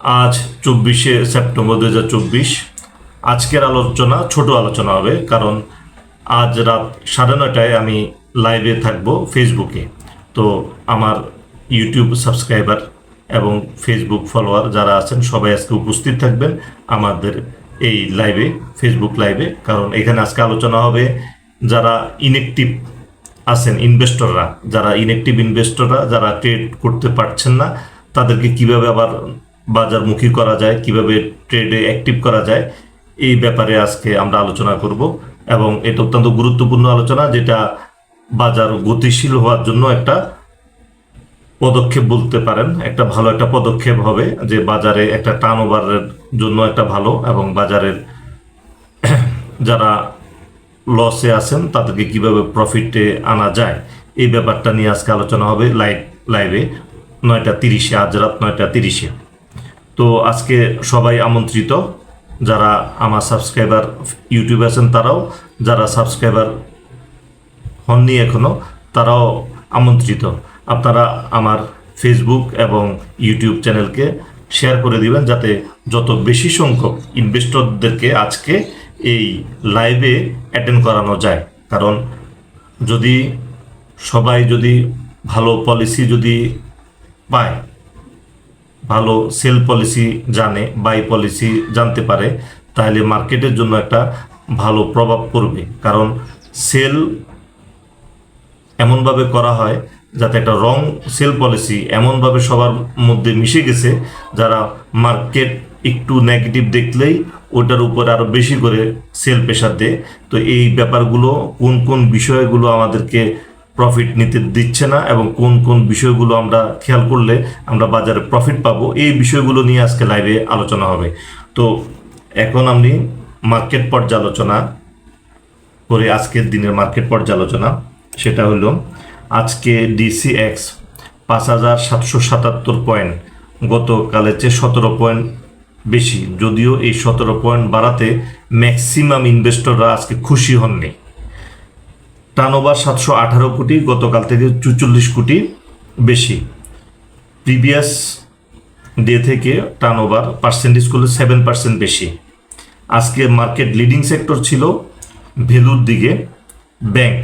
আজ চব্বিশে সেপ্টেম্বর দু হাজার চব্বিশ। আজকের আলোচনা, ছোট আলোচনা হবে, কারণ আজ রাত সাড়ে নয়টায় আমি লাইভে থাকব ফেসবুকে। তো আমার ইউটিউব সাবস্ক্রাইবার এবং ফেসবুক ফলোয়ার যারা আছেন, সবাই আজকে উপস্থিত থাকবেন আমাদের এই লাইভে, ফেসবুক লাইভে, কারণ এখানে আজকে আলোচনা হবে যারা ইনেকটিভ আছেন ইনভেস্টররা যারা ইনঅ্যাক্টিভ ইনভেস্টররা যারা ট্রেড করতে পারছেন না, তাদেরকে কীভাবে আবার বাজারমুখী করা যায়, কীভাবে ট্রেডে অ্যাক্টিভ করা যায়, এই ব্যাপারে আজকে আমরা আলোচনা করব। এবং এটা অত্যন্ত গুরুত্বপূর্ণ আলোচনা, যেটা বাজার গতিশীল হওয়ার জন্য একটা পদক্ষেপ বলতে পারেন। একটা ভালো একটা পদক্ষেপ হবে যে বাজারে একটা টার্ন ওভারের জন্য একটা ভালো এবং বাজারের যারা লসে আছেন, তাদেরকে কীভাবে প্রফিটে আনা যায়, এই ব্যাপারটা নিয়ে আজকে আলোচনা হবে লাইভ লাইভে নয়টা তিরিশে, আজ রাত নয়টা তিরিশে। তো আজকে সবাই আমন্ত্রিত, যারা আমার সাবস্ক্রাইবার ইউটিউবে আছেন তারাও, যারা সাবস্ক্রাইবার হননি এখনও তারাও আমন্ত্রিত। আপনারা আমার ফেসবুক এবং ইউটিউব চ্যানেলকে শেয়ার করে দিবেন, যাতে যত বেশি সংখ্যক ইনভেস্টরদেরকে আজকে এই লাইভে অ্যাটেন্ড করানো যায়। কারণ যদি সবাই যদি ভালো পলিসি যদি পায় ভালো সেল পলিসি জানে বাই পলিসি জানতে পারে, তাহলে মার্কেটের জন্য একটা ভালো প্রভাব পড়বে। কারণ সেল এমনভাবে করা হয় যাতে একটা রং সেল পলিসি এমনভাবে সবার মধ্যে মিশে গেছে, যারা মার্কেট একটু নেগেটিভ দেখলেই ওটার উপরে আরও বেশি করে সেল প্রেশার দেয়। তো এই ব্যাপারগুলো কোন কোন বিষয়গুলো আমাদেরকে প্রফিট নিতে দিচ্ছে না এবং কোন কোন বিষয়গুলো আমরা খেয়াল করলে আমরা বাজারে প্রফিট পাবো, এই বিষয়গুলো নিয়ে আজকে লাইভে আলোচনা হবে। তো এখন আমি মার্কেট পর্যালোচনা করে আজকের দিনের মার্কেট পর্যালোচনা, সেটা হলো আজকে ডিসিএক্স পাঁচ হাজার সাতশো সাতাত্তর পয়েন্ট গতকালের চেয়ে সতেরো পয়েন্ট বেশি, যদিও এই সতেরো পয়েন্ট বাড়াতে ম্যাক্সিমাম ইনভেস্টররা আজকে খুশি হননি। টার্নওভার সাতশো আঠারো কোটি, গতকাল থেকে চুচল্লিশ কোটি বেশি। প্রিভিয়াস ডে থেকে টার্নওভার পার্সেন্টেজ করলে সেভেন পার্সেন্ট বেশি। আজকে মার্কেট লিডিং সেক্টর ছিল ভ্যালুর দিকে। ব্যাংক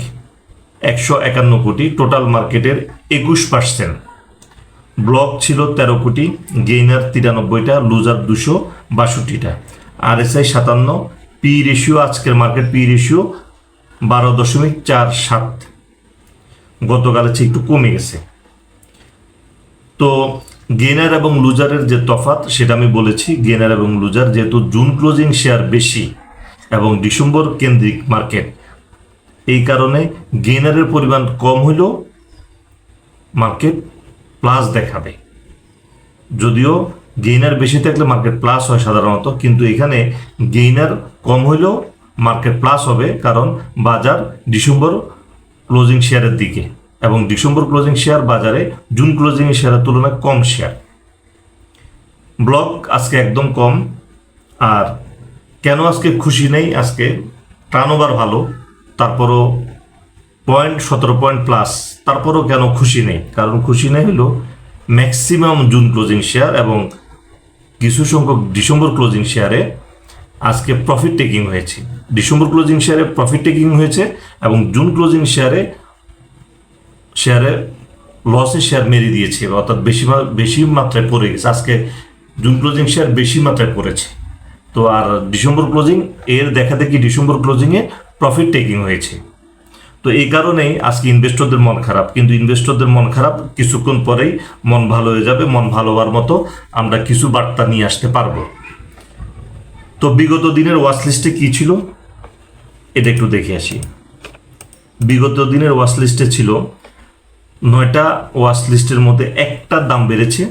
একশো একান্ন কোটি টোটাল মার্কেটের একুশ পার্সেন্ট ব্লক ছিল তেরো কোটি গেইনার তিরানব্বইটা লুজার দুশো বাষট্টিটা। আর এস আই সাতান্ন পি রেশিও আজকের মার্কেট পি রেশিও বারো দশমিক চার সাত। গতকালের চেয়ে একটু কমে গেছে। তো গেনার এবং লুজারের যে তফাত সেটা আমি বলেছি গেনার এবং লুজার যেহেতু জুন ক্লোজিং শেয়ার বেশি এবং ডিসেম্বর কেন্দ্রিক মার্কেট, এই কারণে গেনারের পরিমাণ কম হলেও মার্কেট প্লাস দেখাবে। যদিও গেইনার বেশি থাকলে মার্কেট প্লাস হয় সাধারণত, কিন্তু এখানে গেইনার কম হলেও মার্কেট প্লাস হবে কারণ বাজার ডিসেম্বর ক্লোজিং শেয়ারের দিকে এবং ডিসেম্বর ক্লোজিং শেয়ার বাজারে জুন ক্লোজিং শেয়ারের তুলনায় কম শেয়ার ব্লক আজকে একদম কম। আর কেন আজকে খুশি নেই? আজকে টার্নওভার ভালো, তারপরও পয়েন্ট সতেরো পয়েন্ট প্লাস তারপরও কেন খুশি নেই? কারণ খুশি নেই হলো ম্যাক্সিমাম জুন ক্লোজিং শেয়ার এবং কিছু সংখ্যক ডিসেম্বর ক্লোজিং শেয়ারে আজকে প্রফিট টেকিং হয়েছে। ডিসেম্বর ক্লোজিং শেয়ারে প্রফিট টেকিং হয়েছে এবং জুন ক্লোজিং শেয়ারে শেয়ারে লসে শেয়ার মেরে দিয়েছে অর্থাৎ বেশি বেশি মাত্রায় পড়ে গেছে। আজকে জুন ক্লোজিং শেয়ার বেশি মাত্রায় পড়েছে। তো আর ডিসেম্বর ক্লোজিং এর দেখা দেখি ডিসেম্বর ক্লোজিংয়ে প্রফিট টেকিং হয়েছে। তো এই কারণেই আজকে ইনভেস্টরদের মন খারাপ। কিন্তু ইনভেস্টরদের মন খারাপ কিছুক্ষণ পরেই মন ভালো হয়ে যাবে, মন ভালো হওয়ার মতো আমরা কিছু বার্তা নিয়ে আসতে পারব। তো বিগত দিনের ওয়াচ লিস্টে কী ছিল? এটা একটু দেখে আসি। বিগত দিনের ওয়াচ লিস্টে ছিল, নয়টা ওয়াচ লিস্টের মধ্যে একটার দাম বেড়েছে,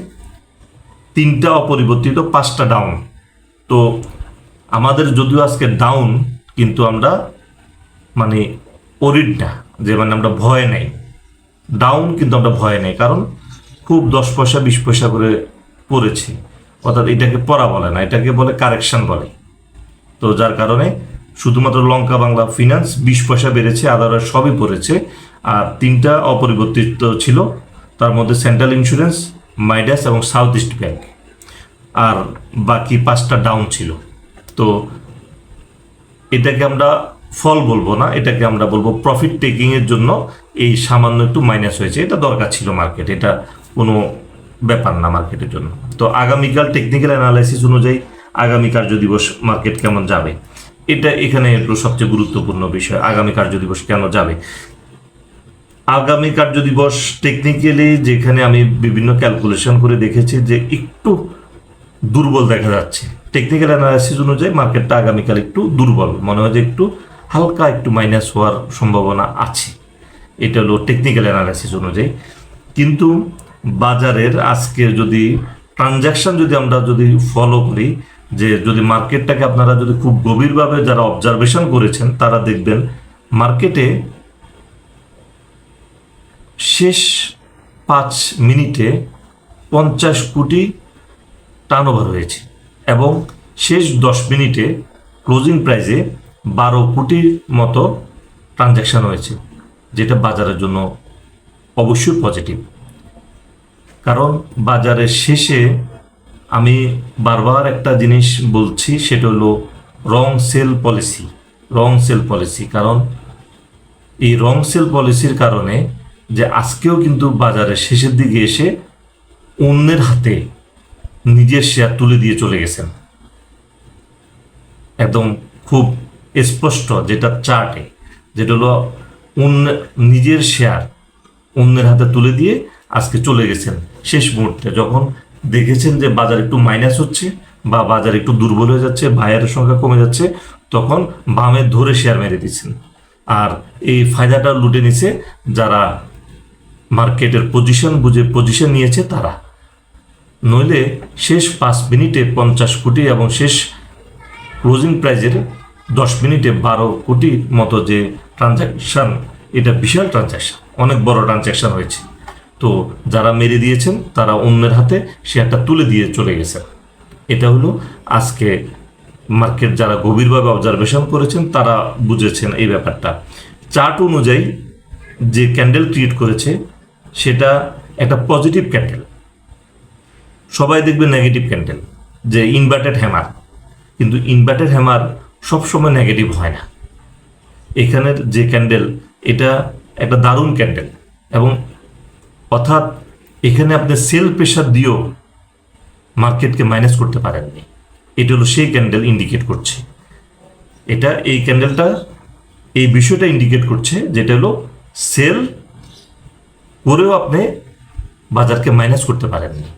তিনটা অপরিবর্তিত, পাঁচটা ডাউন তো আমাদের যদিও আজকে ডাউন কিন্তু আমরা মানে ওরিড না, যে মানে আমরা ভয় নেই। ডাউন কিন্তু আমরা ভয় নেই, কারণ খুব দশ পয়সা, বিশ পয়সা করে পড়েছে। অর্থাৎ এটাকে পড়া বলে না, এটাকে বলে কারেকশন বলে। তো যার কারণে শুধুমাত্র লঙ্কা বাংলা ফিনান্স বিশ পয়সা বেড়েছে আদারওয়াইজ সবই পড়েছে। আর তিনটা অপরিবর্তিত ছিল, তার মধ্যে সেন্ট্রাল ইন্স্যুরেন্স মাইডাস এবং সাউথ ইস্ট ব্যাংক আর বাকি পাঁচটা ডাউন ছিল। তো এটাকে আমরা ফল বলব না, এটাকে আমরা বলব প্রফিট টেকিং এর জন্য এই সামান্য একটু মাইনাস হয়েছে। এটা দরকার ছিল মার্কেট এটা কোনো ব্যাপার না মার্কেটের জন্য। তো আগামীকাল টেকনিক্যাল অ্যানালাইসিস অনুযায়ী আগামী কার্য দিবস মার্কেট কেমন যাবে? এটা এখানে সবচেয়ে গুরুত্বপূর্ণ বিষয়, আগামী কার্য দিবস কেন যাবে? আগামী কার্য দিবস টেকনিক্যালি যেখানে আমি বিভিন্ন ক্যালকুলেশন করে দেখেছি যে একটু দুর্বল দেখা যাচ্ছে। টেকনিক্যাল অ্যানালাইসিস অনুযায়ী মার্কেটটা আগামীকাল একটু দুর্বল, মনে হয় যে একটু হালকা একটু মাইনাস হওয়ার সম্ভাবনা আছে। এটা হলো টেকনিক্যাল অ্যানালাইসিস অনুযায়ী। কিন্তু বাজারের আজকের যদি ট্রানজ্যাকশন যদি আমরা যদি ফলো করি যে যদি মার্কেটটাকে আপনারা যদি খুব গভীরভাবে যারা অবজারভেশন করেছেন, তারা দেখবেন মার্কেটে শেষ পাঁচ মিনিটে পঞ্চাশ কোটি টার্ন ওভার হয়েছে এবং শেষ দশ মিনিটে ক্লোজিং প্রাইসে বারো কোটির মতো ট্রানজ্যাকশন হয়েছে, যেটা বাজারের জন্য অবশ্যই পজিটিভ কারণ বাজারের শেষে আমি বারবার একটা জিনিস বলছি, সেটা হলো wrong sell policy wrong sell policy কারণ এই রং সেল পলিসির কারণে যে আজকেও কিন্তু বাজারের শেষের দিকে এসে অন্যের হাতে নিজের শেয়ার তুলে দিয়ে চলে গেছেন। একদম খুব স্পষ্ট যেটা চার্টে যেটা হলো অন্য নিজের শেয়ার অন্যের হাতে তুলে দিয়ে আজকে চলে গেছেন শেষ মুহূর্তে, যখন দেখেছেন যে বাজার একটু মাইনাস হচ্ছে বা বাজার একটু দুর্বল হয়ে যাচ্ছে বায়ারের সংখ্যা কমে যাচ্ছে, তখন বামে ধরে শেয়ার মেরে দিচ্ছেন আর এই ফায়দাটা লুটে নিছে যারা মার্কেটের পজিশন বুঝে পজিশন নিয়েছে তারা। নইলে শেষ পাঁচ মিনিটে পঞ্চাশ কোটি এবং শেষ ক্লোজিং প্রাইজের দশ মিনিটে বারো কোটির মতো যে ট্রানজ্যাকশন এটা বিশাল ট্রানজ্যাকশন অনেক বড় ট্রানজ্যাকশন হয়েছে। তো যারা মেরে দিয়েছেন, তারা অন্যের হাতে শেয়ারটা তুলে দিয়ে চলে গেছে। এটা হলো আজকে মার্কেট যারা গভীরভাবে অবজারভেশন করেছেন, তারা বুঝেছেন এই ব্যাপারটা। চার্ট অনুযায়ী যে ক্যান্ডেল ক্রিয়েট করেছে, সেটা একটা পজিটিভ ক্যান্ডেল। সবাই দেখবে নেগেটিভ ক্যান্ডেল, যে ইনভার্টেড হ্যামার কিন্তু ইনভার্টেড হ্যামার সবসময় নেগেটিভ হয় না। এখানের যে ক্যান্ডেল, এটা একটা দারুণ ক্যান্ডেল এবং অর্থাৎ এখানে আপনি সেল প্রেশার দিয়েও মার্কেটকে মাইনাস করতে পারেননি। এটা হলো সেই ক্যান্ডেল ইন্ডিকেট করছে। এটা এই ক্যান্ডেলটা এই বিষয়টা ইন্ডিকেট করছে, যেটা হলো সেল করেও আপনি বাজারকে মাইনাস করতে পারেননি।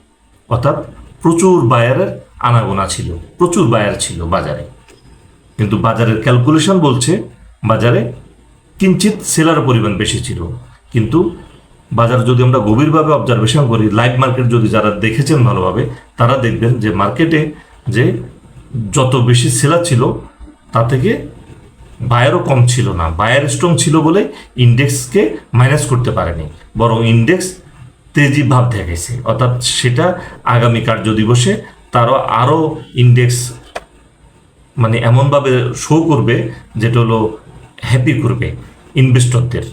অর্থাৎ প্রচুর বায়ারের আনাগোনা ছিল, প্রচুর বায়ার ছিল বাজারে। কিন্তু বাজারের ক্যালকুলেশন বলছে, বাজারে কিঞ্চিত সেলার পরিমাণ বেশি ছিল। কিন্তু বাজার যদি আমরা গভীরভাবে অবজারভেশন করি লাইভ মার্কেট যদি যারা দেখেছেন ভালোভাবে, তারা দেখবেন যে মার্কেটে যে যত বেশি সেলার ছিল, তা থেকে বায়ারও কম ছিল না। বায়ার স্ট্রং ছিল বলে ইন্ডেক্সকে মাইনাস করতে পারেনি। বরং ইন্ডেক্স তেজি ভাব দেখেছে অর্থাৎ সেটা আগামী কার্য দিবসে তারও আরও ইন্ডেক্স মানে এমনভাবে শো করবে, যেটা হলো হ্যাপি করবে ইনভেস্টরদের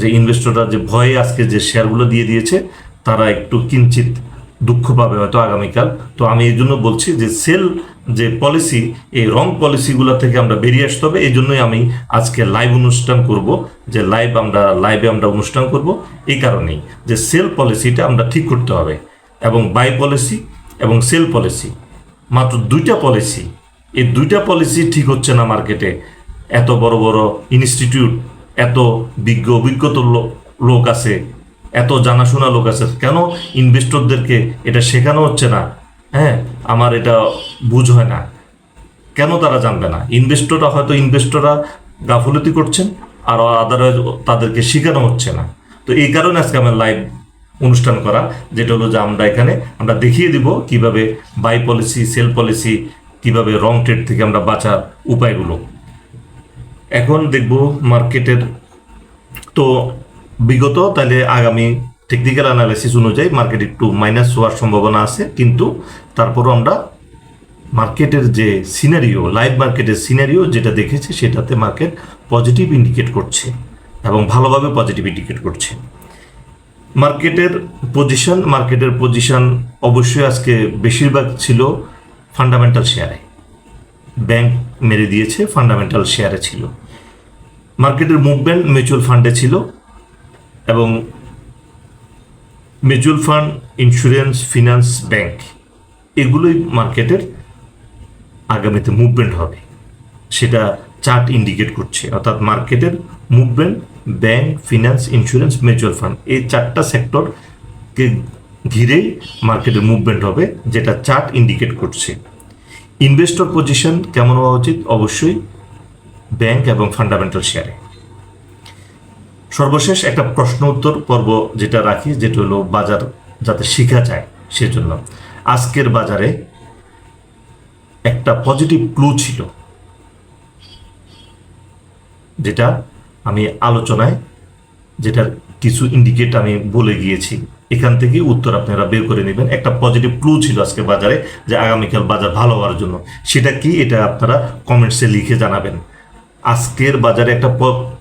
যে ইনভেস্টররা যে ভয়ে আজকে যে শেয়ারগুলো দিয়ে দিয়েছে, তারা একটু কিঞ্চিত দুঃখ পাবে হয়তো আগামীকাল। তো আমি এই জন্য বলছি যে সেল যে পলিসি এই রং পলিসিগুলো থেকে আমরা বেরিয়ে আসতে হবে। এই জন্যই আমি আজকে লাইভ অনুষ্ঠান করব, যে লাইভ আমরা লাইভে আমরা অনুষ্ঠান করব। এই কারণেই যে সেল পলিসিটা আমরা ঠিক করতে হবে, এবং বাই পলিসি এবং সেল পলিসি মাত্র দুইটা পলিসি এই দুইটা পলিসি ঠিক হচ্ছে না মার্কেটে এত বড় বড় ইনস্টিটিউট এত বিজ্ঞ, অভিজ্ঞত লোক আছে, এত জানাশোনা লোক আছে, কেন ইনভেস্টরদেরকে এটা শেখানো হচ্ছে না? হ্যাঁ আমার এটা বুঝ হয় না। কেন তারা জানবে না? ইনভেস্টররা হয়তো ইনভেস্টররা গাফলতি করছেন, আর আদারওয়াইজ তাদেরকে শেখানো হচ্ছে না। তো এই কারণে আজকে আমার লাইভ অনুষ্ঠান করা, যেটা হলো যে আমরা এখানে, আমরা দেখিয়ে দিব কীভাবে বাই পলিসি সেল পলিসি কীভাবে রং ট্রেড থেকে আমরা বাঁচার উপায়গুলো। এখন দেখব মার্কেটের তো বিগত তাহলে আগামী টেকনিক্যাল অ্যানালাইসিস অনুযায়ী মার্কেট একটু মাইনাস হওয়ার সম্ভাবনা আছে, কিন্তু তারপরও আমরা মার্কেটের যে সিনারিও লাইভ মার্কেটের সিনারিও যেটা দেখেছি, সেটাতে মার্কেট পজিটিভ ইন্ডিকেট করছে এবং ভালোভাবে পজিটিভ ইন্ডিকেট করছে। মার্কেটের পজিশন মার্কেটের পজিশন অবশ্যই আজকে বেশিরভাগ ছিল ফান্ডামেন্টাল শেয়ারে ব্যাংক মেরে দিয়েছে ফান্ডামেন্টাল শেয়ারে ছিল। মার্কেটের মুভমেন্ট মিউচুয়াল ফান্ডে ছিল এবং mutual fund, insurance, finance, bank, এগুলোই মার্কেটের আগামীতে মুভমেন্ট হবে। সেটা চার্ট ইন্ডিকেট করছে। অর্থাৎ মার্কেটের movement bank, finance, insurance, mutual fund, এই চারটা সেক্টরকে ঘিরেই মার্কেটের মুভমেন্ট হবে, যেটা চার্ট ইন্ডিকেট করছে। ইনভেস্টর পজিশন কেমন হওয়া উচিত? অবশ্যই ব্যাংক এবং ফান্ডামেন্টাল শেয়ারে সর্বশেষ একটা প্রশ্ন উত্তর পর্ব যেটা রাখি, যেটা হলো বাজার যাতে শেখা যায় সেজন্য। আজকের বাজারে একটা পজিটিভ ক্লু ছিল, যেটা আমি আলোচনায়, যেটার কিছু ইন্ডিকেট আমি বলে গিয়েছি। এখান থেকে উত্তর আপনারা বের করে নেবেন। একটা পজিটিভ ক্লু ছিল আজকে বাজারে যে আগামীকাল বাজার ভালো হওয়ার জন্য। সেটা কি? এটা আপনারা কমেন্টসে লিখে জানাবেন। আজকের বাজারে একটা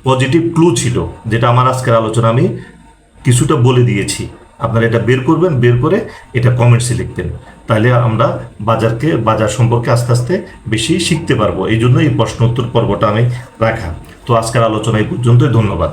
পজিটিভ ক্লু ছিল, যেটা আমার আজকের আলোচনা আমি কিছুটা বলে দিয়েছি। আপনারা এটা বের করবেন, বের করে এটা কমেন্টসে লিখবেন। তাহলে আমরা বাজারকে, বাজার সম্পর্কে আস্তে আস্তে বেশি শিখতে পারব। এই জন্য এই প্রশ্ন উত্তর পর্বটা আমি রাখা। তো আজকের আলোচনা এই পর্যন্তই, ধন্যবাদ।